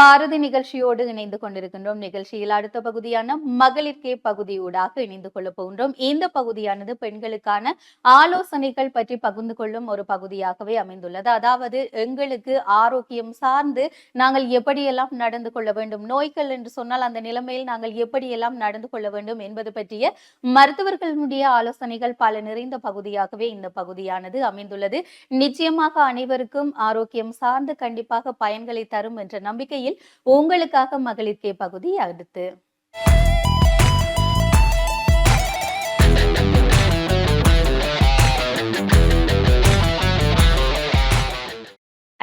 பாரதி நிகழ்ச்சியோடு இணைந்து கொண்டிருக்கின்றோம். நிகழ்ச்சியில் அடுத்த பகுதியான மகளிர்கே பகுதியூடாக இணைந்து கொள்ள போகின்றோம். இந்த பகுதியானது பெண்களுக்கான ஆலோசனைகள் பற்றி பகிர்ந்து கொள்ளும் ஒரு பகுதியாகவே அமைந்துள்ளது. அதாவது எங்களுக்கு ஆரோக்கியம் சார்ந்து நாங்கள் எப்படியெல்லாம் நடந்து கொள்ள வேண்டும் நோய்கள் என்று சொன்னால் அந்த நிலைமையில் நாங்கள் எப்படியெல்லாம் நடந்து கொள்ள வேண்டும் என்பது பற்றிய மருத்துவர்களுடைய ஆலோசனைகள் பல நிறைந்த பகுதியாகவே இந்த பகுதியானது அமைந்துள்ளது. நிச்சயமாக அனைவருக்கும் ஆரோக்கியம் சார்ந்து கண்டிப்பாக பயன்களை தரும் என்ற நம்பிக்கையில் உங்களுக்காக மகளிர்கே பகுதி அடுத்து.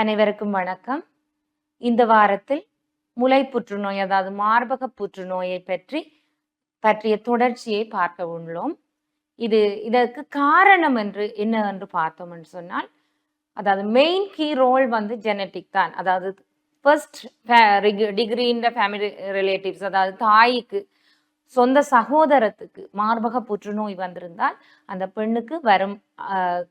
அனைவருக்கும் வணக்கம். இந்த வாரத்தில் முலை புற்றுநோய் அதாவது மார்பக புற்றுநோயை பற்றி பற்றிய தொடர்ச்சியை பார்க்க உள்ளோம். இது இதற்கு காரணம் என்று என்ன என்று பார்த்தோம் என்று சொன்னால் அதாவது மெயின் கீ ரோல் வந்து ஜெனட்டிக் தான். அதாவது ஃபர்ஸ்ட் டிகிரின்ற ஃபேமிலி ரிலேட்டிவ்ஸ் அதாவது தாய்க்கு சொந்த சகோதரத்துக்கு மார்பக புற்றுநோய் வந்திருந்தால் அந்த பெண்ணுக்கு வரும்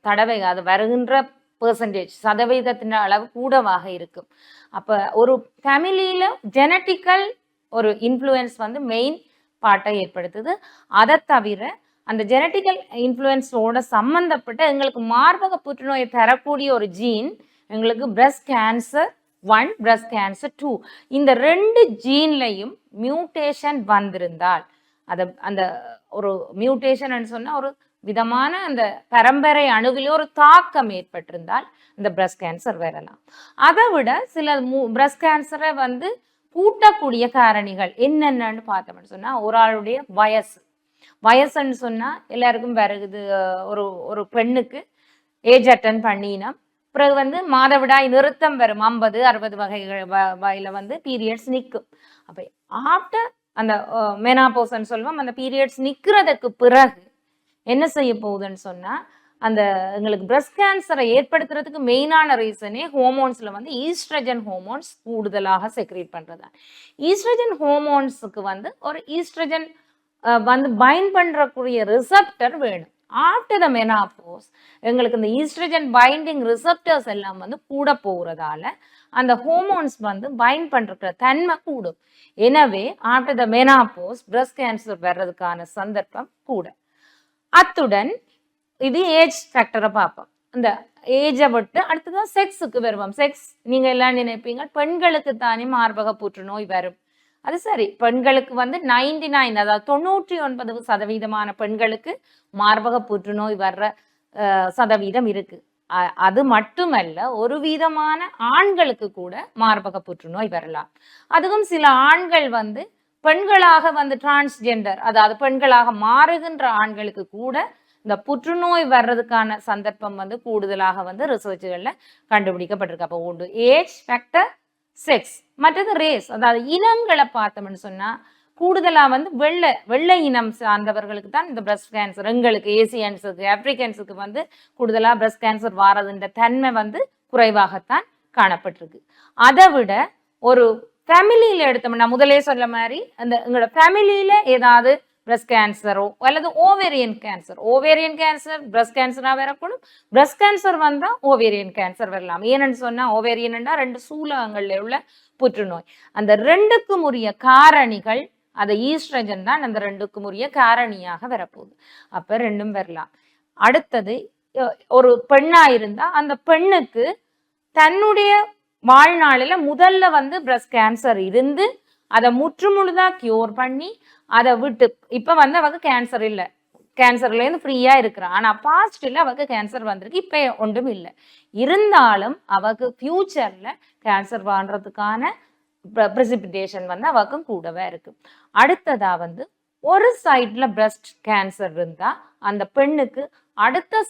தடவை அது வருகின்ற பெர்சன்டேஜ் சதவீதத்தின் அளவு கூடவாக இருக்கும். அப்போ ஒரு ஃபேமிலியில் ஜெனட்டிக்கல் ஒரு இன்ஃப்ளூயன்ஸ் வந்து மெயின் பார்ட்டை ஏற்படுத்துது. அதை தவிர அந்த ஜெனட்டிக்கல் இன்ஃப்ளூயன்ஸோட சம்மந்தப்பட்ட எங்களுக்கு மார்பக புற்றுநோயை தரக்கூடிய ஒரு ஜீன் எங்களுக்கு breast cancer one breast cancer two இந்த ரெண்டு ஜீன்லையும் மியூட்டேஷன் வந்திருந்தால் அதை அந்த ஒரு மியூட்டேஷன் சொன்னால் ஒரு விதமான அந்த பரம்பரை அணுவிலே ஒரு தாக்கம் ஏற்பட்டிருந்தால் இந்த பிரஸ்ட் கேன்சர் வரலாம். அதை விட சில பிரஸ்ட் கேன்சரை வந்து கூட்டக்கூடிய காரணிகள் என்னென்னு பார்த்தோம்னு சொன்னால் ஒரு ஆளுடைய வயசு. வயசுன்னு சொன்னால் எல்லாருக்கும் வருகுது ஒரு ஒரு பெண்ணுக்கு ஏஜ் அட்டன் பண்ணினா பிறகு வந்து மாதவிடாய் நிறுத்தம் வரும். ஐம்பது அறுபது வகைகள் வ- வந்து பீரியட்ஸ் நிற்கும். அப்போ ஆஃப்டர் அந்த மெனாபோஸ்ன்னு சொல்லுவோம். அந்த பீரியட்ஸ் நிற்கிறதுக்கு பிறகு என்ன செய்ய போகுதுன்னு சொன்னால் அந்த எங்களுக்கு பிரஸ்ட் கேன்சரை ஏற்படுத்துறதுக்கு மெயினான ரீசனே ஹோமோன்ஸில் வந்து ஈஸ்ட்ரஜன் ஹோமோன்ஸ் கூடுதலாக செக்ரேட் பண்ணுறது ஈஸ்ட்ரஜன் ஹோமோன்ஸுக்கு வந்து ஒரு ஈஸ்ட்ரஜன் வந்து பைண்ட் பண்ணுறக்கூடிய ரிசப்டர் வேணும். ஆஃப்டர் த மெனாபோஸ் எங்களுக்கு இந்த ஈஸ்ட்ரஜன் பைண்டிங் ரிசப்டர்ஸ் எல்லாம் வந்து கூட போகிறதால அந்த ஹோமோன்ஸ் வந்து பைண்ட் பண்ணுற தன்மை கூடும். எனவே after the menopause breast cancer வர்றதுக்கான சந்தர்ப்பம் கூட. அத்துடன் இது ஏஜ் ஃபேக்டரை பார்ப்போம். இந்த ஏஜை விட்டு அடுத்ததான் செக்ஸுக்கு வருவோம். செக்ஸ் நீங்கள் எல்லாம் நினைப்பீங்க பெண்களுக்கு தானே மார்பக புற்றுநோய் வரும். அது சரி. பெண்களுக்கு வந்து நைன்டி நைன் அதாவது தொண்ணூற்றி ஒன்பது சதவீதமான பெண்களுக்கு மார்பக புற்றுநோய் வர்ற சதவீதம் இருக்கு. அது மட்டுமல்ல ஒரு விதமான ஆண்களுக்கு கூட மார்பக புற்றுநோய் வரலாம். அதுவும் சில ஆண்கள் வந்து பெண்களாக வந்து டிரான்ஸ்ஜெண்டர் அதாவது பெண்களாக மாறுகின்ற ஆண்களுக்கு கூட இந்த புற்றுநோய் வர்றதுக்கான சந்தர்ப்பம் வந்து கூடுதலாக வந்து ரிசர்ச்சுகளில் கண்டுபிடிக்கப்பட்டிருக்கு. அப்போ உண்டு. ஏஜ் ஃபேக்டர் செக்ஸ் மற்றது ரேஸ் அதாவது இனங்களை பார்த்தோம்னு சொன்னால் கூடுதலாக வந்து வெள்ளை வெள்ளை இனம் சார்ந்தவர்களுக்கு தான் இந்த பிரஸ்ட் கேன்சர் எங்களுக்கு ஏசியன்ஸுக்கு ஆப்பிரிக்கன்ஸுக்கு வந்து கூடுதலாக பிரஸ்ட் கேன்சர் வாரதுன்ற தன்மை வந்து குறைவாகத்தான் காணப்பட்டிருக்கு. அதை விட ஒரு ஃபேமிலியில் எடுத்தோம்னா முதலே சொல்ல மாதிரி அந்த எங்களோட ஃபேமிலியில் ஏதாவது பிரஸ்ட் கேன்சரோ அல்லது ovarian cancer ovarian cancer breast கேன்சராக வரக்கூடும். பிரஸ்ட் கேன்சர் வந்தால் ஓவேரியன் கேன்சர் வரலாம். ஏன்னு சொன்னால் ஓவேரியன்டா ரெண்டு சூலகங்களில் உள்ள புற்றுநோய். அந்த ரெண்டுக்கும் உரிய காரணிகள் அந்த ஈஸ்ட்ரஜன் தான் அந்த ரெண்டுக்கும் உரிய காரணியாக வரப்போகுது. அப்போ ரெண்டும் வரலாம். அடுத்தது ஒரு பெண்ணாக இருந்தால் அந்த பெண்ணுக்கு தன்னுடைய வாழ்நாளில் முதல்ல வந்து பிரஸ்ட் கேன்சர் இருந்து அதை முற்றுமுழுதாக கியூர் பண்ணி அதை விட்டு இப்போ வந்து அவங்க கேன்சர் இல்லை. கேன்சர்லேருந்து ஃப்ரீயாக இருக்கிறான். ஆனால் பாஸ்டில் அவக்கு கேன்சர் வந்திருக்கு. இப்போ ஒன்றும் இல்லை. இருந்தாலும் அவக்கு ஃப்யூச்சரில் கேன்சர் வாழ்றதுக்கான ப்ரெசிபிடேஷன் வந்து அவக்கும் கூடவே இருக்கு. அடுத்ததா வந்து ஒரு சைடில் பிரஸ்ட் கேன்சர் இருந்தால் அந்த பெண்ணுக்கு அடுத்த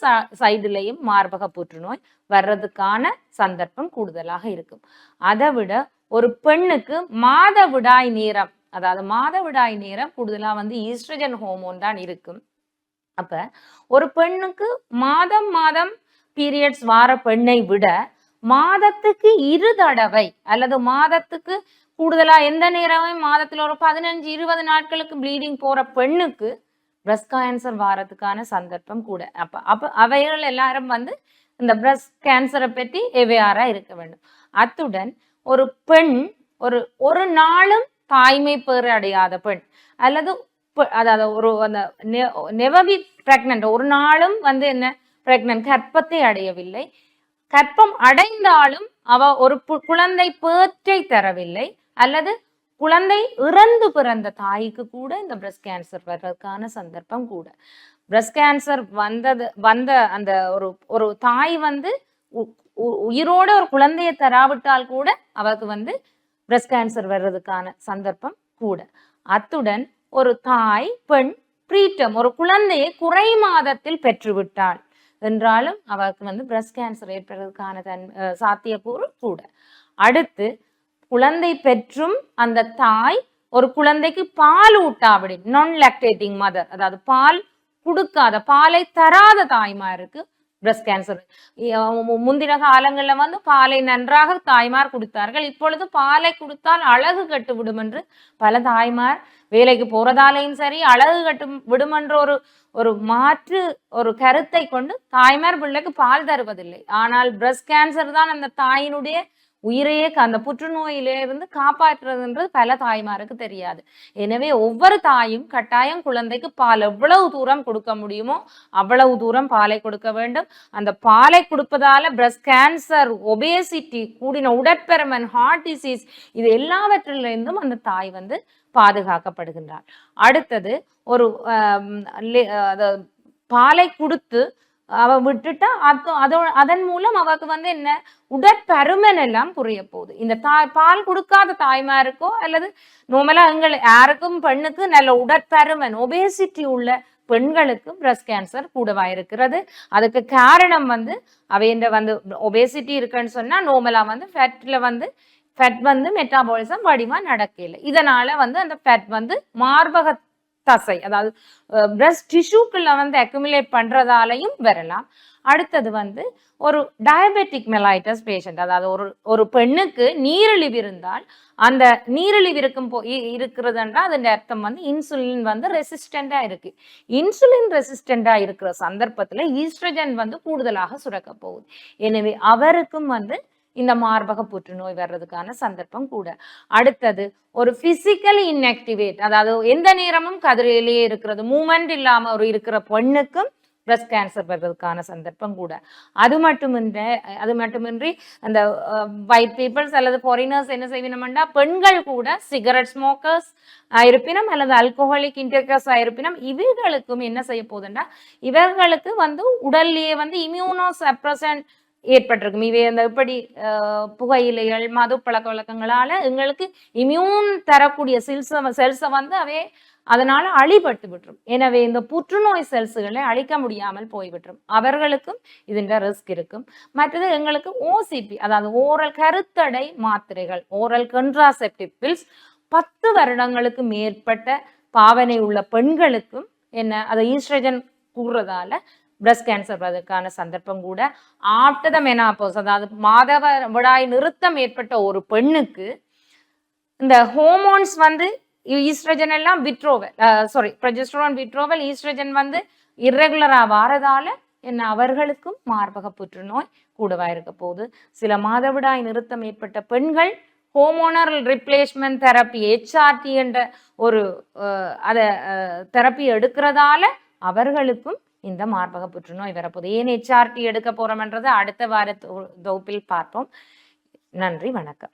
சைடுலையும் மார்பக புற்றுநோய் வர்றதுக்கான சந்தர்ப்பம் கூடுதலாக இருக்கும். அதை விட ஒரு பெண்ணுக்கு மாதவிடாய் நேரம் அதாவது மாதவிடாய் நேரம் கூடுதலா வந்து ஈஸ்ட்ரஜன் ஹோமோன் தான் இருக்கும். அப்ப ஒரு பெண்ணுக்கு மாதம் மாதம் பீரியட்ஸ் வார பெண்ணை விட மாதத்துக்கு இரு தடவை அல்லது மாதத்துக்கு கூடுதலா எந்த நேரமும் மாதத்துல ஒரு பதினஞ்சு இருபது நாட்களுக்கு ப்ளீடிங் போற பெண்ணுக்கு பிரஸ்ட் கேன்சர் வாரத்துக்கான சந்தர்ப்பம் கூட. அப்ப அப்ப அவைகள் எல்லாரும் வந்து இந்த பிரஸ்ட் கேன்சரை பற்றி எவ்வாறா இருக்க வேண்டும்? அத்துடன் ஒரு பெண் ஒரு ஒரு நாளும் தாய்மை பேறு அடையாத பெண். அல்லது அதாவது ஒரு அந்த நெவவி பிரெக்னன்ட் ஒரு நாளும் வந்து என்ன பிரெக்னன்ட் கற்பத்தை அடையவில்லை. கற்பம் அடைந்தாலும் அவ ஒரு பு- குழந்தை பேற்றை தரவில்லை. அல்லது குழந்தை இறந்து பிறந்த தாய்க்கு கூட இந்த பிரஸ்ட் கேன்சர் வர்றதுக்கான சந்தர்ப்பம் கூட. பிரஸ்ட் கேன்சர் வந்தது வந்த அந்த ஒரு ஒரு தாய் வந்து உ- உ- உயிரோட ஒரு குழந்தையை தராவிட்டால் கூட அவருக்கு வந்து பிரஸ்ட் கேன்சர் வர்றதுக்கான சந்தர்ப்பம் கூட. அத்துடன் ஒரு தாய் பெண் பிரீட்டம் ஒரு குழந்தையை குறை மாதத்தில் பெற்றுவிட்டாள் என்றாலும் அவருக்கு வந்து பிரஸ்ட் கேன்சர் ஏற்படுறதுக்கான தன் அஹ் சாத்தியக்கூறு கூட. அடுத்து குழந்தை பெற்றும் அந்த தாய் ஒரு குழந்தைக்கு பால் ஊட்டாவிடின் நான் லாக்டேட்டிங் மதர் அதாவது பால் கொடுக்காத பாலை தராத தாய்மாருக்கு பிரஸ்ட் கேன்சர் முந்தின காலங்களில் வந்து பாலை நன்றாக தாய்மார் கொடுத்தார்கள். இப்பொழுது பாலை கொடுத்தால் அழகு கட்டு விடும் என்று பல தாய்மார் வேலைக்கு போறதாலையும் சரி அழகு கட்டு விடும் என்ற ஒரு ஒரு மாற்று ஒரு கருத்தை கொண்டு தாய்மார் பிள்ளைக்கு பால் தருவதில்லை. ஆனால் பிரஸ்ட் கேன்சர் தான் அந்த தாயினுடைய உயிரையே க- அந்த புற்றுநோயிலிருந்து காப்பாற்றுறதுன்றது பல தாய்மாருக்கு தெரியாது. எனவே ஒவ்வொரு தாயும் கட்டாயம் குழந்தைக்கு பால் எவ்வளவு தூரம் கொடுக்க முடியுமோ அவ்வளவு தூரம் பாலை கொடுக்க வேண்டும். அந்த பாலை கொடுப்பதால பிரஸ்ட் கேன்சர் ஒபேசிட்டி கூடின உடற்பெருமன் ஹார்ட் டிசீஸ் இது எல்லாவற்றிலிருந்தும் அந்த தாய் வந்து பாதுகாக்கப்படுகின்றார் அடுத்தது ஒரு பாலை கொடுத்து அவள் விட்டுட்டா அது அதோ அதன் மூலம் அவக்கு வந்து என்ன? உடற்பருமன் எல்லாம் குறைய போகுது. இந்த தாய் பால் கொடுக்காத தாய்மாருக்கோ அல்லது நோமலா எங்கள் யாருக்கும் பெண்ணுக்கு நல்ல உடற்பருமன் ஒபேசிட்டி உள்ள பெண்களுக்கு பிரஸ்ட் கேன்சர் கூடவா இருக்கிறது? அதுக்கு காரணம் வந்து அவைன்ற வந்து ஒபேசிட்டி இருக்குன்னு சொன்னா நோமலா வந்து ஃபேட்ல வந்து ஃபேட் வந்து மெட்டாபாலிசம் வடிவா நடக்கல. இதனால வந்து அந்த ஃபேட் வந்து மார்பக தசை அதாவது பிரஸ்ட் டிஷ்யூக்குள்ள வந்து அக்குமுலேட் பண்ணுறதாலையும் வரலாம். அடுத்தது வந்து ஒரு டயபெட்டிக் மெலாய்டஸ் பேஷண்ட் அதாவது ஒரு ஒரு பெண்ணுக்கு நீரிழிவு இருந்தால் அந்த நீரிழிவு இருக்கும் போ இருக்கிறதுன்றா அதன் அர்த்தம் வந்து இன்சுலின் வந்து ரெசிஸ்டண்டாக இருக்கு. இன்சுலின் ரெசிஸ்டண்டாக இருக்கிற சந்தர்ப்பத்தில் ஈஸ்ட்ரஜன் வந்து கூடுதலாக சுரக்க போகுது. எனவே அவருக்கும் வந்து இந்த மார்பக புற்றுநோய் வர்றதுக்கான சந்தர்ப்பம் கூட. அடுத்தது ஒரு பிசிக்கலி இன்ஆக்டிவேட் அதாவது எந்த நேரமும் கதிரையிலேயே இருக்கிறது மூமெண்ட் இல்லாம ஒரு இருக்கிற பெண்ணுக்கும் பிரஸ்ட் கேன்சர் வர்றதுக்கான சந்தர்ப்பம் கூட. அது மட்டுமின்றி அது மட்டுமின்றி அந்த ஒயிட் பீப்புள்ஸ் அல்லது ஃபாரினர்ஸ் என்ன செய்வினோம்னா பெண்கள் கூட சிகரெட் ஸ்மோக்கர்ஸ் இருப்பினும் அல்லது அல்கோஹாலிக் இன்டர்கஸ் இருப்பினும் இவர்களுக்கும் என்ன செய்ய போகுதுன்னா இவர்களுக்கு வந்து உடல்லையே வந்து இம்யூனோ சப்ரசன்ட் ஏற்பட்டிருக்கும். இவை அந்த இப்படி புகையிலைகள் மது பழக்க வழக்கங்களால எங்களுக்கு இம்யூன் தரக்கூடிய செல்ஸை செல்ஸை வந்து அவை அதனால அழிபட்டு விட்டுரும். எனவே இந்த புற்றுநோய் செல்ஸுகளை அழிக்க முடியாமல் போய்விட்டுரும். அவர்களுக்கும் இதுன்ற ரிஸ்க் இருக்கும். மற்றது எங்களுக்கு ஓசிபி அதாவது ஓரல் கருத்தடை மாத்திரைகள் ஓரல் கன்ட்ராசெப்டிவ் பில்ஸ் பத்து வருடங்களுக்கு மேற்பட்ட பாவனை உள்ள பெண்களுக்கும் என்ன அதை ஈஸ்ட்ரஜன் கூறுறதால பிரஸ்ட் கேன்சர் வர்றதுக்கான சந்தர்ப்பம் கூட ஆஃப்டர் த மெனாபோஸ் அதாவது மாதவ விடாய் நிறுத்தம் ஏற்பட்ட ஒரு பெண்ணுக்கு இந்த ஹோமோன்ஸ் வந்து ஈஸ்ட்ரஜன் எல்லாம் withdrawal sorry progesterone withdrawal oestrogen வந்து இர்ரெகுலரா வாரதால என்ன அவர்களுக்கும் மார்பக புற்றுநோய் கூடவா இருக்க போகுது. சில மாதவிடாய் நிறுத்தம் ஏற்பட்ட பெண்கள் ஹோமோனரல் ரிப்ளேஸ்மெண்ட் தெரப்பி ஹெச்ஆர்டி என்ற ஒரு அதை தெரப்பி எடுக்கிறதால அவர்களுக்கும் இந்த மார்பக புற்றுநோய் வரப்போகுது. ஏன் ஹெச்ஆர்டி எடுக்க போறோம்ன்றது அடுத்த வார தொகுப்பில் பார்ப்போம். நன்றி வணக்கம்.